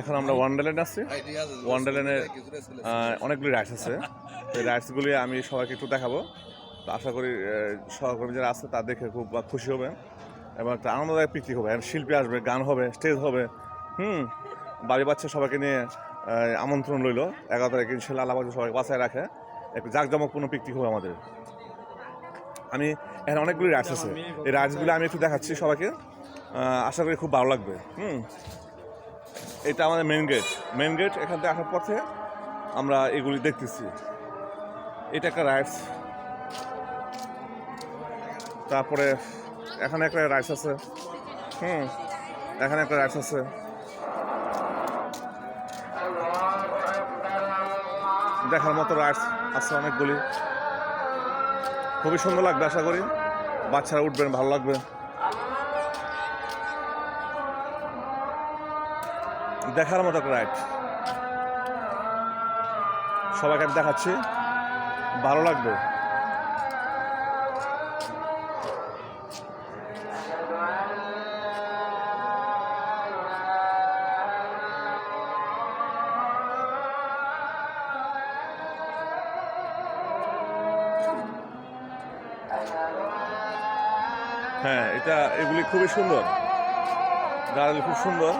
এখন আমরা ওয়ান্ডারল্যান্ড আছি। ওয়ান্ডারল্যান্ডে অনেকগুলি রাইডস আছে। এই রাইডসগুলি আমি সবাইকে একটু দেখাবো। তো আশা করি সহকর্মী যারা আছে তা দেখে খুব খুশি হবে এবং একটা আনন্দদায়ক পিকনিক হবে। শিল্পী আসবে, গান হবে স্টেজ হবে। হুম, বাড়ি বাচ্চা সবাইকে নিয়ে আমন্ত্রণ রইল। এগারো তারিখ ইনশাল্লাহ আল্লাহ সবাইকে বাঁচায় রাখে। একটু জাঁকজমকপূর্ণ পিকনিক হবে আমাদের। আমি, এখানে অনেকগুলি রাইডস আছে। এই রাইডসগুলো আমি একটু দেখাচ্ছি সবাইকে। আশা করি খুব ভালো লাগবে। হুম। এটা আমাদের মেন গেট মেন গেট এখান থেকে আসার পথে আমরা এগুলি দেখতেছি। এটা একটা রাইডস তারপরে এখানে একটা রাইস আছে। হুম, এখানে একটা রাইস আছে। দেখার মতো রাইডস আছে অনেকগুলি। খুবই সুন্দর লাগবে আশা করি। বাচ্চারা উঠবেন, ভালো লাগবে। দেখার মতো রাইড সবাইকে আমি দেখাচ্ছি। ভালো লাগবে। হ্যাঁ এটা, এগুলি খুবই সুন্দর। গাড়ি খুব সুন্দর।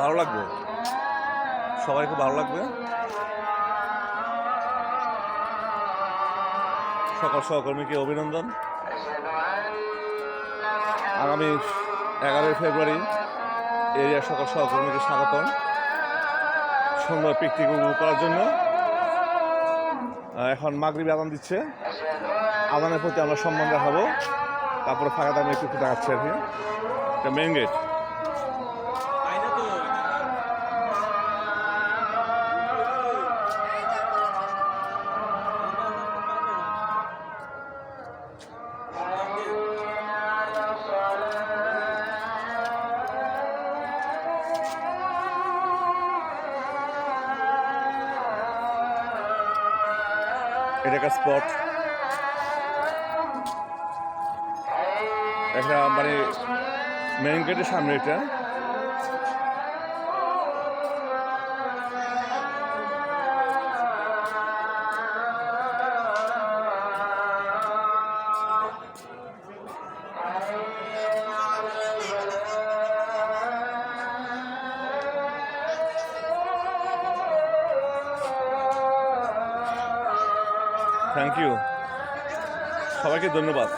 ভালো লাগবে? সবাই খুব ভালো লাগবে? সকল সহকর্মীকে অভিনন্দন। আগামী এগারোই ফেব্রুয়ারি এরিয়ার সকল সহকর্মীকে স্বাগতম। সুন্দর পিকনিক উপভোগ করার জন্য। এখন মাগরিব আদান দিচ্ছে। আদানের প্রতি আমরা সম্মান দেখাবো। তারপরে ফাঁকা দামে একটু দেখাচ্ছি আর কি। মেন গেট এটা একটা স্পট একটা মানে মেইন গেটের সামনে এটা। থ্যাংক ইউ সবাইকে ধন্যবাদ।